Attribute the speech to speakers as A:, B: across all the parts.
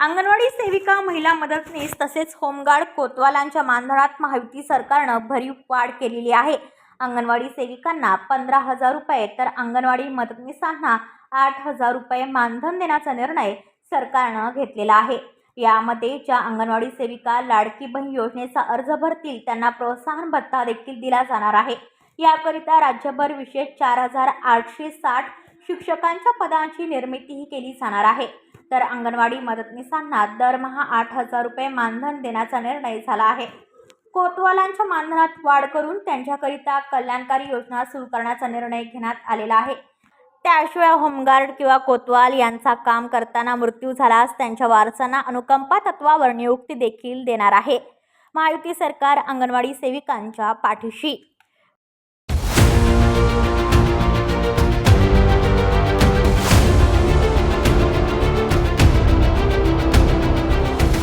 A: अंगणवाडी सेविका महिला मदतनीस तसेच होमगार्ड कोतवालांच्या मानधनात महायुती सरकारनं भरीव वाढ केलेली आहे. अंगणवाडी सेविकांना पंधरा हजार रुपये तर अंगणवाडी मदतनीसांना आठ हजार रुपये मानधन देण्याचा निर्णय सरकारनं घेतलेला आहे. यामध्ये ज्या अंगणवाडी सेविका लाडकी बहीण योजनेचा अर्ज भरतील त्यांना प्रोत्साहन भत्ता देखील दिला जाणार आहे. याकरिता राज्यभर विशेष चार हजार आठशे साठ शिक्षकांच्या पदांची निर्मितीही केली जाणार आहे. तर अंगणवाडी मदतनीसांना दरमहा आठ हजार रुपये मानधन देण्याचा निर्णय झाला आहे. कोतवालांच्या मानधनात वाढ करून त्यांच्याकरिता कल्याणकारी योजना सुरू करण्याचा निर्णय घेण्यात आलेला आहे. त्याशिवाय होमगार्ड किंवा कोतवाल यांचा काम करताना मृत्यू झाल्यास त्यांच्या वारसांना अनुकंपा तत्वावर नियुक्ती देखील देणार आहे. महायुती सरकार अंगणवाडी सेविकांच्या पाठीशी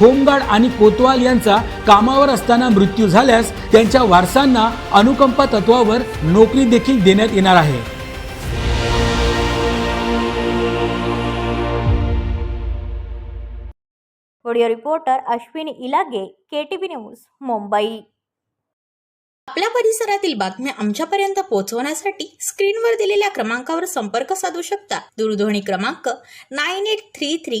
B: होमगार्ड आणि कोतवाल यांचा कामावर असताना मृत्यू झाल्यास त्यांच्या वारसांना अनुकंपा तत्वावर नोकरी देखील देण्यात येणार आहे.
A: Video reporter Ashwini Ilage K T V news Mumbai
C: आपल्या परिसरातील बातम्या आमच्यापर्यंत पोहोचवण्यासाठी स्क्रीनवर दिलेल्या क्रमांकावर संपर्क साधू शकता. दूरध्वनी क्रमांक nine eight three three